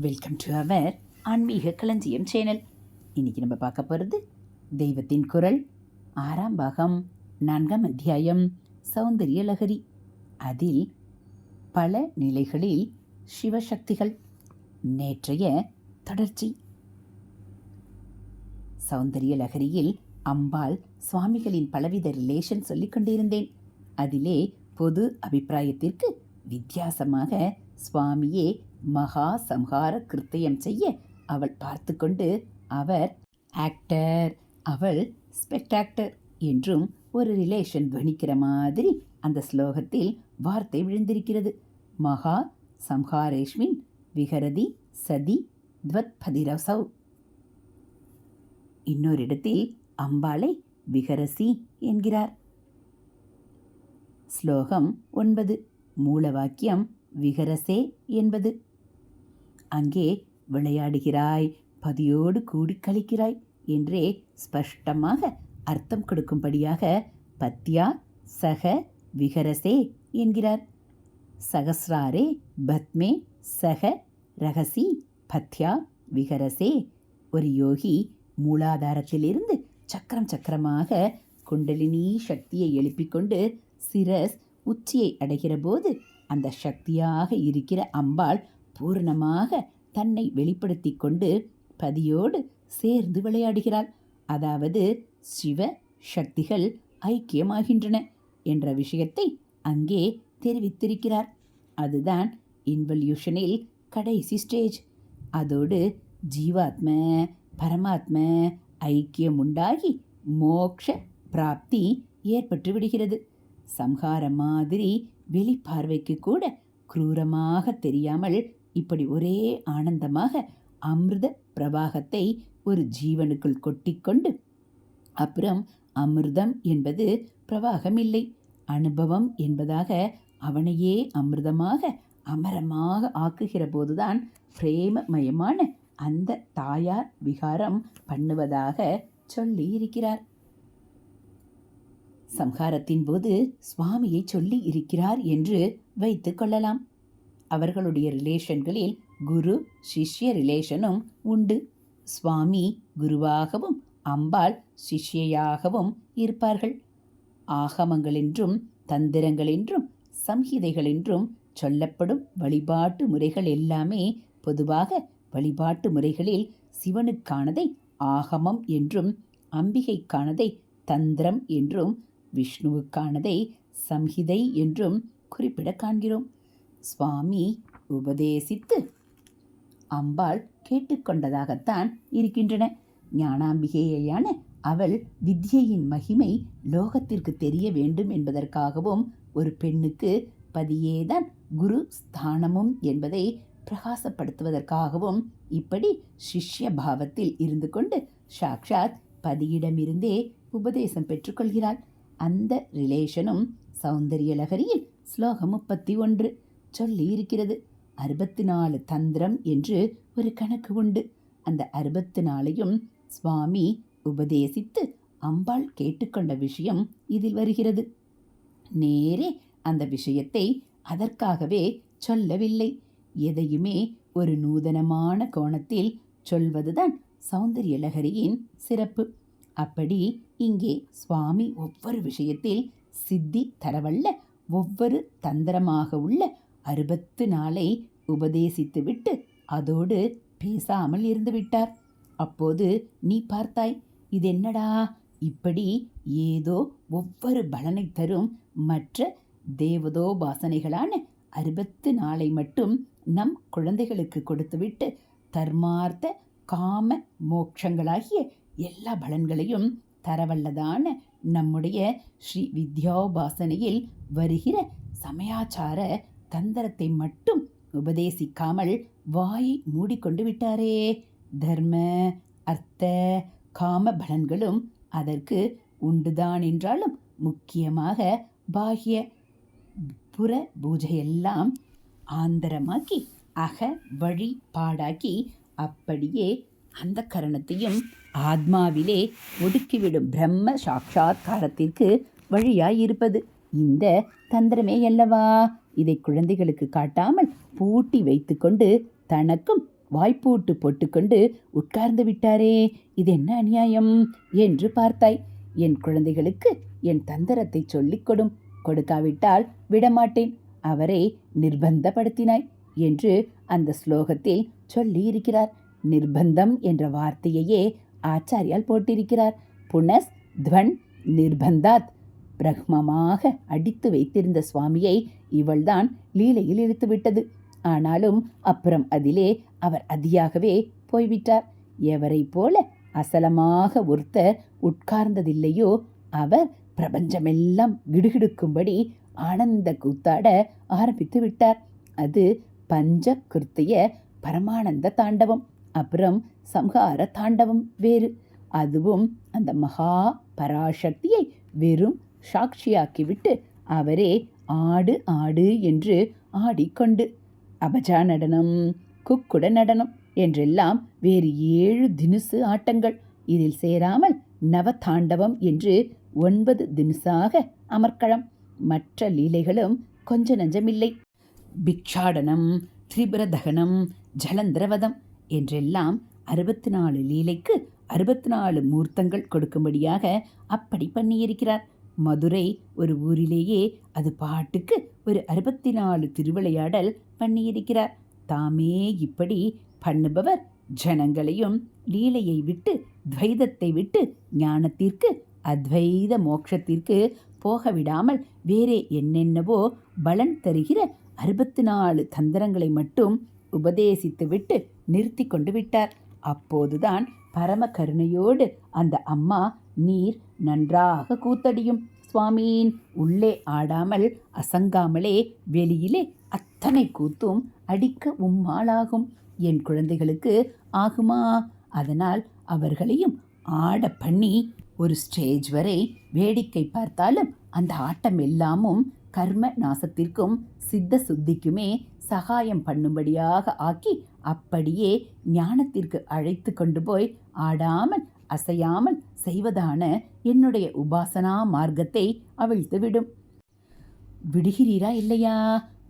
Welcome to our ஆன்மீக களஞ்சியம் channel. இன்னைக்கு நம்ம பார்க்க போகிறது தெய்வத்தின் குரல் ஆறாம் பாகம் நான்காம் அத்தியாயம் சௌந்தரிய லகரி அதில் பல நிலைகளில் சிவசக்திகள் நேற்றைய தொடர்ச்சி. சௌந்தரிய லகரியில் அம்பாள் சுவாமிகளின் பலவித ரிலேஷன் சொல்லிக் கொண்டிருந்தேன். அதிலே பொது அபிப்பிராயத்திற்கு வித்தியாசமாக சுவாமியே மகா சம்ஹார கிருத்தியம் செய்ய அவள் பார்த்து கொண்டு அவர் ஆக்டர் அவள் ஸ்பெக்டாக்டர் என்றும் ஒரு ரிலேஷன் துவனிக்கிற மாதிரி அந்த ஸ்லோகத்தில் வார்த்தை விழுந்திருக்கிறது. மகா சம்ஹாரேஷ்மின் விகரதி சதி துவத்பதிரசௌ இன்னொரு இடத்தில் அம்பாளை விகரசி என்கிறார். ஸ்லோகம் ஒன்பது. மூல வாக்கியம் விகரசே என்பது. அங்கே விளையாடுகிறாய் பதியோடு கூடி கழிக்கிறாய் என்றே ஸ்பஷ்டமாக அர்த்தம் கொடுக்கும்படியாக பத்யா சக விகரசே என்கிறார். சகசிராரே பத்மே சக ரகசி பத்யா விகரசே ஒரு யோகி மூலாதாரத்திலிருந்து சக்கரம் சக்கரமாக குண்டலினி சக்தியை எழுப்பிக்கொண்டு சிரஸ் உச்சியை அடைகிற போது அந்த சக்தியாக இருக்கிற அம்பாள் பூர்ணமாக தன்னை வெளிப்படுத்தி கொண்டு பதியோடு சேர்ந்து விளையாடுகிறாள். அதாவது சிவ சக்திகள் ஐக்கியமாகின்றன என்ற விஷயத்தை அங்கே தெரிவித்திருக்கிறார். அதுதான் இன்வல்யூஷனில் கடைசி ஸ்டேஜ். அதோடு ஜீவாத்ம பரமாத்ம ஐக்கியம் உண்டாகி மோக்ஷ பிராப்தி ஏற்பட்டு விடுகிறது. சம்ஹார மாதிரி வெளிப்பார்வைக்கு கூட குரூரமாக தெரியாமல் இப்படி ஒரே ஆனந்தமாக அமிர்த பிரவாகத்தை ஒரு ஜீவனுக்குள் கொட்டிக்கொண்டு அப்புறம் அமிர்தம் என்பது பிரவாகம் இல்லை அனுபவம் என்பதாக அவனையே அமிர்தமாக அமரமாக ஆக்குகிற போதுதான் பிரேமமயமான அந்த தாயார் விகாரம் பண்ணுவதாக சொல்லி இருக்கிறார். சம்ஹாரத்தின் போது சுவாமியை சொல்லி இருக்கிறார் என்று வைத்து கொள்ளலாம். அவர்களுடைய ரிலேஷன்களில் குரு சிஷ்ய ரிலேஷனும் உண்டு. சுவாமி குருவாகவும் அம்பாள் சிஷ்யையாகவும் இருப்பார்கள். ஆகமங்களென்றும் தந்திரங்களென்றும் சம்ஹிதைகளென்றும் சொல்லப்படும் வழிபாட்டு முறைகள் எல்லாமே பொதுவாக வழிபாட்டு முறைகளில் சிவனுக்கானதை ஆகமம் என்றும் அம்பிகைக்கானதை தந்திரம் என்றும் விஷ்ணுவுக்கானதை சம்ஹிதை என்றும் குறிப்பிட காண்கிறோம். சுவாமி உபதேசித்து அம்பாள் கேட்டுக்கொண்டதாகத்தான் இருக்கின்றன. ஞானாம்பிகேயான அவள் வித்யையின் மகிமை லோகத்திற்கு தெரிய வேண்டும் என்பதற்காகவும் ஒரு பெண்ணுக்கு பதியேதான் குரு ஸ்தானமும் என்பதை பிரகாசப்படுத்துவதற்காகவும் இப்படி சிஷ்ய பாவத்தில் இருந்து கொண்டு சாக்ஷாத் பதியிடமிருந்தே உபதேசம் பெற்றுக்கொள்கிறாள். அந்த ரிலேஷனும் சௌந்தரிய லகரியில் ஸ்லோகம் முப்பத்தி ஒன்று. சொல்லி இருக்கிறது. அறுபத்தி நாலு தந்திரம் என்று ஒரு கணக்கு உண்டு. அந்த அறுபத்தி நாளையும் சுவாமி உபதேசித்து அம்பாள் கேட்டுக்கொண்ட விஷயம் இதில் வருகிறது. நேரே அந்த விஷயத்தை அதற்காகவே சொல்லவில்லை. எதையுமே ஒரு நூதனமான கோணத்தில் சொல்வதுதான் சௌந்தரிய லகரியின் சிறப்பு. அப்படி இங்கே சுவாமி ஒவ்வொரு விஷயத்தில் சித்தி தரவல்ல ஒவ்வொரு தந்திரமாக உள்ள அறுபத்து நாளை உபதேசித்துவிட்டு அதோடு பேசாமல் இருந்து விட்டார். அப்போது நீ பார்த்தாய் இது என்னடா இப்படி ஏதோ ஒவ்வொரு பலனை தரும் மற்ற தேவதோபாசனைகளான அறுபத்து நாளை மட்டும் நம் குழந்தைகளுக்கு கொடுத்துவிட்டு தர்மார்த்த காம மோட்சங்களாகிய எல்லா பலன்களையும் தரவல்லதான நம்முடைய ஸ்ரீ வித்யோபாசனையில் வருகிற சமயாச்சார தந்திரத்தை மட்டும் உபதேசிக்காமல் வாயை மூடிக்கொண்டு விட்டாரே. தர்ம அர்த்த காம பலன்களும் அதற்கு உண்டுதான் என்றாலும் முக்கியமாக பாகிய புற பூஜையெல்லாம் ஆந்தரமாக்கி அக வழி பாடாக்கி அப்படியே அந்த கரணத்தையும் ஆத்மாவிலே ஒடுக்கிவிடும் பிரம்ம சாட்சாத்காரத்திற்கு வழியாயிருப்பது இந்த தந்திரமே அல்லவா? இதை குழந்தைகளுக்கு காட்டாமல் பூட்டி வைத்துக்கொண்டு தனக்கும் வாய்ப்பூட்டு போட்டுக்கொண்டு உட்கார்ந்து விட்டாரே. இது என்ன அநியாயம்? என்று பார்த்தாய். என் குழந்தைகளுக்கு என் தந்திரத்தை சொல்லிக் கொடும். கொடுக்காவிட்டால் விடமாட்டேன். அவரை நிர்பந்தப்படுத்தினாய் என்று அந்த ஸ்லோகத்தில் சொல்லியிருக்கிறார். நிர்பந்தம் என்ற வார்த்தையையே ஆச்சாரியால் போட்டிருக்கிறார். புனஸ் துவன் நிர்பந்தாத் பிரக்மமாக அடித்து வைத்திருந்த சுவாமியை இவள்தான் லீலையில் இழுத்துவிட்டது. ஆனாலும் அப்புறம் அதிலே அவர் அதியாகவே போய்விட்டார். எவரைப் போல அசலமாக ஒருத்தர் உட்கார்ந்ததில்லையோ அவர் பிரபஞ்சமெல்லாம் கிடுகிடுக்கும்படி ஆனந்த கூத்தாட ஆரம்பித்து விட்டார். அது பஞ்ச கிருத்திய பரமானந்த தாண்டவம் அப்புறம் சம்ஹார தாண்டவம் வேறு. அதுவும் அந்த மகா பராசக்தியை வெறும் சாட்சியாக்கிவிட்டு அவரே ஆடு ஆடு என்று ஆடிக்கொண்டு அபஜா நடனம் குக்குட நடனம் என்றெல்லாம் வேறு ஏழு தினுசு ஆட்டங்கள். இதில் சேராமல் நவதாண்டவம் என்று ஒன்பது தினுசாக அமர்க்களம். மற்ற லீலைகளும் கொஞ்ச நஞ்சமில்லை. பிக்ஷாடனம் திரிபுரதகனம் ஜலந்திரவதம் என்றெல்லாம் அறுபத்தி நாலு லீலைக்கு அறுபத்தி நாலு மூர்த்தங்கள் கொடுக்கும்படியாக அப்படி பண்ணியிருக்கிறார். மதுரை ஒரு ஊரிலேயே அது பாட்டுக்கு ஒரு அறுபத்தி நாலு திருவிளையாடல் பண்ணியிருக்கிறார். தாமே இப்படி பண்ணுபவர் ஜனங்களையும் லீலையை விட்டு துவைதத்தை விட்டு ஞானத்திற்கு அத்வைத மோட்சத்திற்கு போக விடாமல் வேறே என்னென்னவோ பலன் தருகிற அறுபத்தி நாலு தந்திரங்களை மட்டும் உபதேசித்துவிட்டு நிறுத்தி கொண்டு விட்டார். அப்போதுதான் பரம கருணையோடு அந்த அம்மா நீர் நன்றாக கூத்தடியும். சுவாமீன் உள்ளே ஆடாமல் அசங்காமலே வெளியிலே அத்தனை கூத்தும் அடிக்க உம்மாளாகும். என் குழந்தைகளுக்கு ஆகுமா? அதனால் அவர்களையும் ஆட பண்ணி ஒரு ஸ்டேஜ் வரை வேடிக்கை பார்த்தாலும் அந்த ஆட்டம் எல்லாமும் கர்ம நாசத்திற்கும் சித்த சுத்திக்குமே சகாயம் பண்ணும்படியாக ஆக்கி அப்படியே ஞானத்திற்கு அழைத்து கொண்டு போய் ஆடாமல் அசையாமல் செய்வதான என்னுடைய உபாசனா மார்க்கத்தை அவிழ்த்துவிடும். விடுகிறீரா இல்லையா?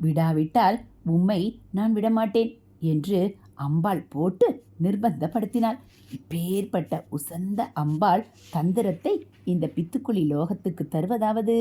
விடாவிட்டால் உம்மை நான் விடமாட்டேன் என்று அம்பாள் போட்டு நிர்பந்தப்படுத்தினாள். இப்பேற்பட்ட உசந்த அம்பாள் தந்திரத்தை இந்த பித்துக்குழி லோகத்துக்கு தருவதாவது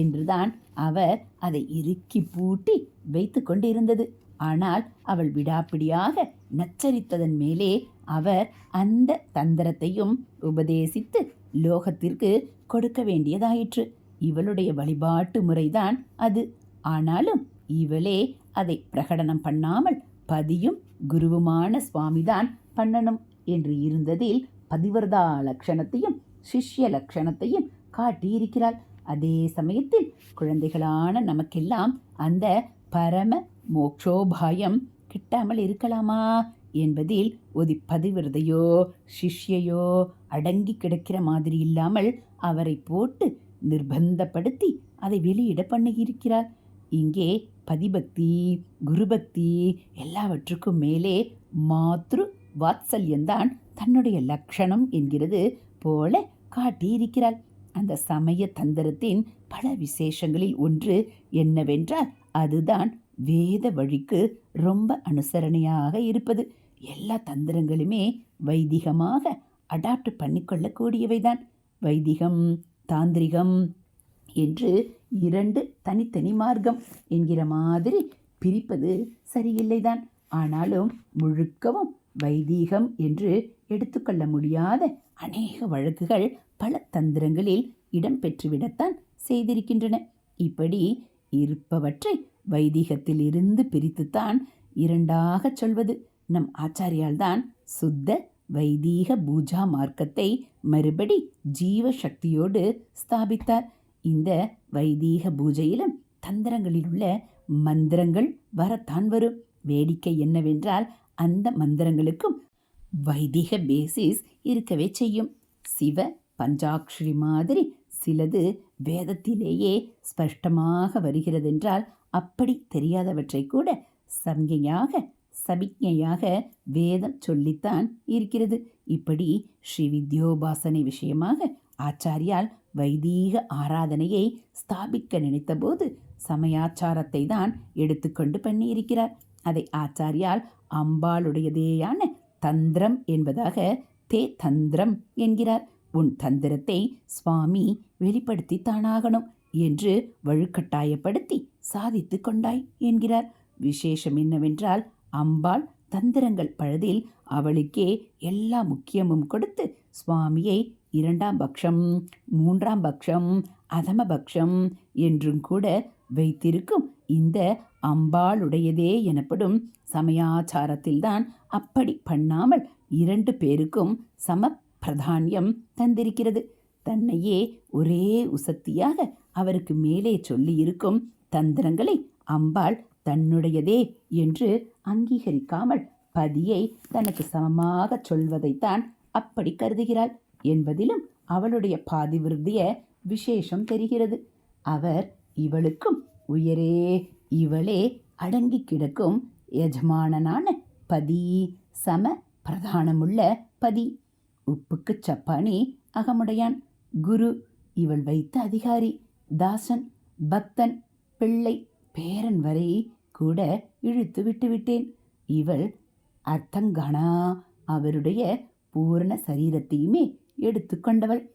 என்றுதான் அவர் அதை இறுக்கி பூட்டி வைத்து கொண்டிருந்தது. ஆனால் அவள் விடாப்பிடியாக நச்சரித்ததன் மேலே அவர் அந்த தந்திரத்தையும் உபதேசித்து லோகத்திற்கு கொடுக்க வேண்டியதாயிற்று. இவளுடைய வழிபாட்டு முறைதான் அது. ஆனாலும் இவளே அதை பிரகடனம் பண்ணாமல் பதியும் குருவுமான சுவாமிதான் பண்ணணும் என்று இருந்ததில் பதிவர்தா லட்சணத்தையும் சிஷ்ய லட்சணத்தையும் காட்டியிருக்கிறாள். அதே சமயத்தில் குழந்தைகளான நமக்கெல்லாம் அந்த பரம மோக்ஷோபாயம் கிட்டாமல் இருக்கலாமா என்பதில் ஒரு பதிவிரதையோ சிஷ்யையோ அடங்கி கிடக்கிற மாதிரி இல்லாமல் அவரை போட்டு நிர்பந்தப்படுத்தி அதை வெளியிட பண்ணியிருக்கிறார் இங்கே பதிபக்தி குருபக்தி எல்லாவற்றுக்கும் மேலே மாத்ரு வாத்சல்யந்தான் தன்னுடைய லக்ஷணம் என்கிறது போல காட்டியிருக்கிறாள் அந்த சமய தந்திரத்தின் பல விசேஷங்களில் ஒன்று என்னவென்றால் அதுதான் வேத வழிக்கு ரொம்ப அனுசரணையாக இருப்பது. எல்லா தந்திரங்களுமே வைதிகமாக அடாப்ட் பண்ணிக்கொள்ளக்கூடியவைதான். வைதிகம் தாந்திரிகம் என்று இரண்டு தனித்தனி மார்க்கம் என்கிற மாதிரி பிரிப்பது சரியில்லைதான். ஆனாலும் முழுக்கவும் வைதீகம் என்று எடுத்துக்கொள்ள முடியாத அநேக வழக்குகள் பல தந்திரங்களில் இடம்பெற்றுவிடத்தான் செய்திருக்கின்றன. இப்படி இருப்பவற்றை வைதிகத்திலிருந்து பிரித்துத்தான் இரண்டாகச் சொல்வது. நம் ஆச்சாரியால்தான் சுத்த வைதீக பூஜா மார்க்கத்தை மறுபடி ஜீவ சக்தியோடு ஸ்தாபித்தார். இந்த வைதீக பூஜையிலும் தந்திரங்களில் உள்ள மந்திரங்கள் வரத்தான் வரும். வேடிக்கை என்னவென்றால் அந்த மந்திரங்களுக்கும் வைதிக பேசிஸ் இருக்கவே செய்யும். சிவ பஞ்சாக்ஷரி மாதிரி சிலது வேதத்திலேயே ஸ்பஷ்டமாக வருகிறதென்றால் அப்படி தெரியாதவற்றை கூட சம்ஞையாக சபிக்ஞையாக வேதம் சொல்லித்தான் இருக்கிறது. இப்படி ஸ்ரீ வித்யோபாசனை விஷயமாக ஆச்சாரியால் வைதீக ஆராதனையை ஸ்தாபிக்க நினைத்தபோது சமயாச்சாரத்தை தான் எடுத்துக்கொண்டு பண்ணியிருக்கிறார். அதை ஆச்சாரியால் அம்பாளுடையதேயான தந்திரம் என்பதாக தே தந்திரம் என்கிறார். உன் தந்திரத்தை சுவாமி வெளிப்படுத்தி தானாகணும் என்று வழுக்கட்டாயப்படுத்தி சாதித்து கொண்டாய் என்கிறார். விசேஷம் என்னவென்றால் அம்பாள் தந்திரங்கள் பழுதில் அவளுக்கே எல்லா முக்கியமும் கொடுத்து சுவாமியை இரண்டாம் பக்ஷம் மூன்றாம் பக்ஷம் அதமபக்ஷம் என்றும் கூட வைத்திருக்கும் இந்த அம்பாளுடையதே எனப்படும் சமயாச்சாரத்தில்தான் அப்படி பண்ணாமல் இரண்டு பேருக்கும் சம பிரதானியம் தந்திருக்கிறது. தன்னையே ஒரே உசத்தியாக அவருக்கு மேலே சொல்லியிருக்கும் தந்திரங்களை அம்பாள் தன்னுடையதே என்று அங்கீகரிக்காமல் பதியை தனக்கு சமமாக சொல்வதைத்தான் அப்படி கருதுகிறாள் என்பதிலும் அவளுடைய பாதிவிருத்திய விசேஷம் தெரிகிறது. அவர் இவளுக்கும் உயரே இவளே அடங்கி கிடக்கும் எஜமானனான பதி சம பிரதானமுள்ள பதி. உப்புக்குச் சப்பானி அகமுடையான். குரு இவள் வைத்த அதிகாரி தாசன் பக்தன் பிள்ளை பேரன் வரை கூட இழுத்து விட்டு விட்டேன் இவள் அர்த்தங்கானா அவருடைய பூரண சரீரத்தையுமே எடுத்துக்கொண்டவள்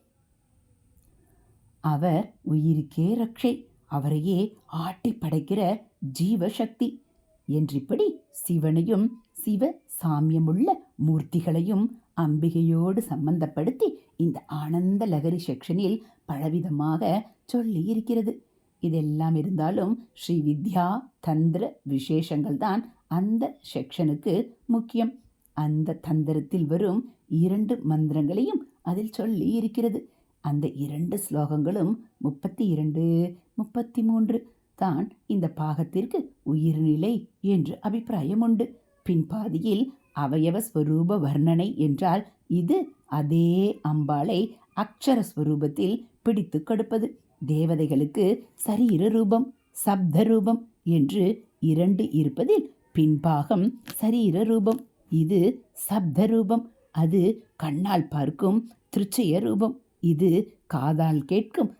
அவர் உயிருக்கே ரக்ஷை அவரையே ஆட்டி படைக்கிற ஜீவசக்தி. என்றிப்படி சிவனையும் சிவ சாமியமுள்ள மூர்த்திகளையும் அம்பிகையோடு சம்பந்தப்படுத்தி இந்த ஆனந்த லகரி செக்ஷனில் பலவிதமாக சொல்லி இருக்கிறது இதெல்லாம் இருந்தாலும் ஸ்ரீ வித்யா தந்திர விசேஷங்கள் தான் அந்த செக்ஷனுக்கு முக்கியம். அந்த தந்திரத்தில் வரும் இரண்டு மந்திரங்களையும் அதில் சொல்லி இருக்கிறது. அந்த இரண்டு ஸ்லோகங்களும் முப்பத்தி இரண்டு முப்பத்தி மூன்று தான் இந்த பாகத்திற்கு உயிர்நிலை என்று அபிப்பிராயம் உண்டு. பின்பாதியில் அவயவ ஸ்வரூப வர்ணனை என்றால் இது அதே அம்பாளை அக்ஷரஸ்வரூபத்தில் பிடித்து கொடுப்பது. தேவதைகளுக்கு சரீர ரூபம் சப்த ரூபம் என்று இரண்டு இருப்பதில் பின்பாகம் சரீர ரூபம். இது சப்த ரூபம் அது கண்ணால் பார்க்கும் திருச்சய ரூபம். இது காதால் கேட்கும்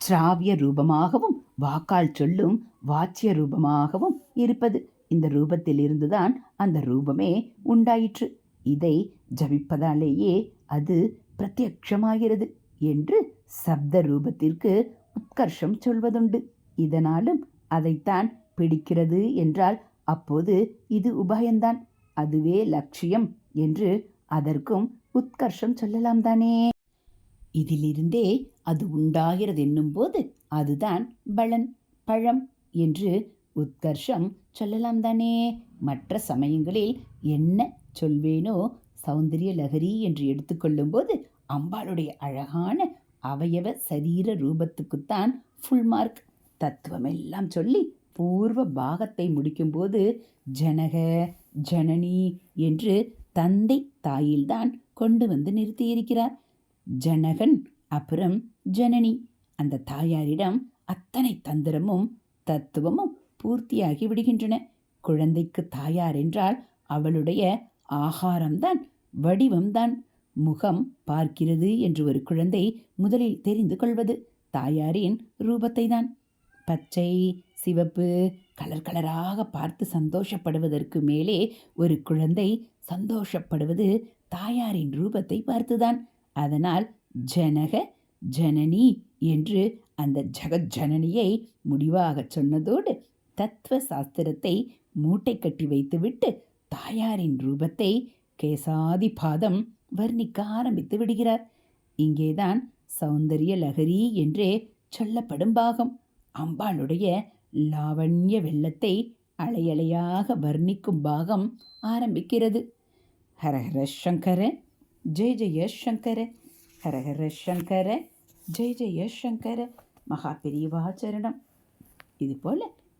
சிராவிய ரூபமாகவும் வாக்கால் சொல்லும் வாச்சிய ரூபமாகவும் இருப்பது. இந்த ரூபத்திலிருந்துதான் அந்த ரூபமே உண்டாயிற்று. இதை ஜபிப்பதாலேயே அது பிரத்யக்ஷமாகிறது என்று சப்த ரூபத்திற்கு உத்கர்ஷம் சொல்வதுண்டு. இதனாலும் அதைத்தான் பிடிக்கிறது என்றால் அப்போது இது உபாயந்தான். அதுவே லட்சியம் என்று அதற்கும் உத்கர்ஷம் சொல்லலாம் தானே. இதிலிருந்தே அது உண்டாகிறது என்னும்போது அதுதான் பலன் பழம் என்று உத்கர்ஷம் சொல்லலாம் தானே. மற்ற சமயங்களில் என்ன சொல்வேனோ சௌந்தரிய லகரி என்று எடுத்துக்கொள்ளும்போது அம்பாளுடைய அழகான அவயவ சரீர ரூபத்துக்குத்தான் ஃபுல் மார்க் தத்துவமெல்லாம் சொல்லி பூர்வ பாகத்தை முடிக்கும்போது ஜனக ஜனனி என்று தந்தை தாயில்தான் கொண்டு வந்து நிறுத்தியிருக்கிறார். ஜனகன் அப்புறம் ஜனனி. அந்த தாயாரிடம் அத்தனை தந்திரமும் தத்துவமும் பூர்த்தியாகி விடுகின்றன. குழந்தைக்கு தாயார் என்றால் அவளுடைய ஆகாரம்தான் வடிவம்தான். முகம் பார்க்கிறது என்று ஒரு குழந்தை முதலில் தெரிந்து கொள்வது தாயாரின் ரூபத்தை தான் பச்சை சிவப்பு கலர் கலராக பார்த்து சந்தோஷப்படுவதற்கு மேலே ஒரு குழந்தை சந்தோஷப்படுவது தாயாரின் ரூபத்தை பார்த்துதான். அதனால் ஜனக ஜனனி என்று அந்த ஜெகஜனனியை முடிவாக சொன்னதோடு தத்துவ சாஸ்திரத்தை மூட்டை கட்டி வைத்துவிட்டு தாயாரின் ரூபத்தை கேசாதி பாதம் வர்ணிக்க ஆரம்பித்து விடுகிறார். இங்கேதான் சௌந்தரிய லகரி என்றே சொல்லப்படும் பாகம். அம்பாளுடைய லாவண்ய வெள்ளத்தை அலையலையாக வர்ணிக்கும் பாகம் ஆரம்பிக்கிறது. ஹரஹர சங்கர ஜெய ஜெய சங்கர ஹரஹர சங்கர ஜெய ஜெய சங்கர மகா பெரியவாச்சரணம் இது போல்